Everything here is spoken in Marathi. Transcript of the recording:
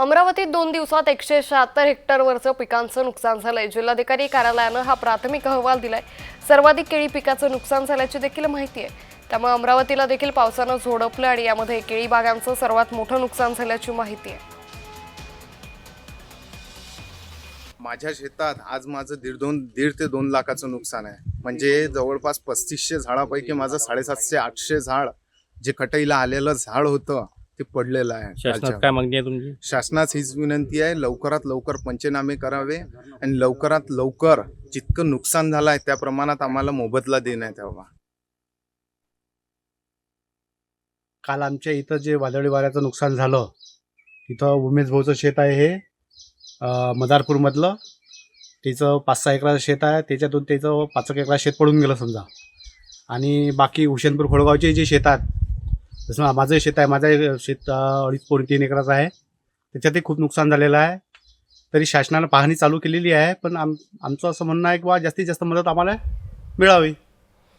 अमरावतीत दोन दिवसात एकशे शहात्तर हेक्टरवरचं पिकांचं नुकसान झालंय. जिल्हाधिकारी कार्यालयानं हा प्राथमिक अहवाल दिलाय. सर्वाधिक केळी पिकाचं नुकसान झाल्याची देखील माहिती आहे. त्यामुळे अमरावतीला देखील पावसानं झोडपलं आणि यामध्ये केळी बागांचं सर्वात मोठं नुकसान झाल्याची माहिती आहे. माझ्या शेतात आज माझं दीड दोन दीड ते दोन लाखाचं नुकसान आहे. म्हणजे जवळपास पस्तीसशे झाडापैकी माझं साडेसातशे आठशे झाड जे कटईला आलेलं झाड होतं ते पडलेलं आहे शासनात. काय मागणी आहे तुमची? शासनास हीच विनंती आहे लवकरात लवकर पंचनामे करावे आणि लवकरात लवकर जितकं नुकसान झालं आहे त्या प्रमाणात आम्हाला मोबदला देण्यात यावा. काल आमच्या इथं जे वादळी वाऱ्याचं नुकसान झालं तिथं उमेश भाऊचं शेत आहे हे मदारपूरमधलं. त्याचं पाच सहा एकराचं शेत आहे त्याच्यातून त्याचं पाच एक एकरा शेत पडून गेलं समजा. आणि बाकी हुशेनपूर खोडगावचे जे शेत आहेत जसं माझं शेत आहे माझं शेत अडीच पोणी तीन एकराचं आहे. त्याच्यातही खूप नुकसान झालेलं आहे. तरी शासनानं पाहणी चालू केलेली आहे पण आम आमचं असं म्हणणं आहे की बा जास्तीत जास्त मदत आम्हाला मिळावी.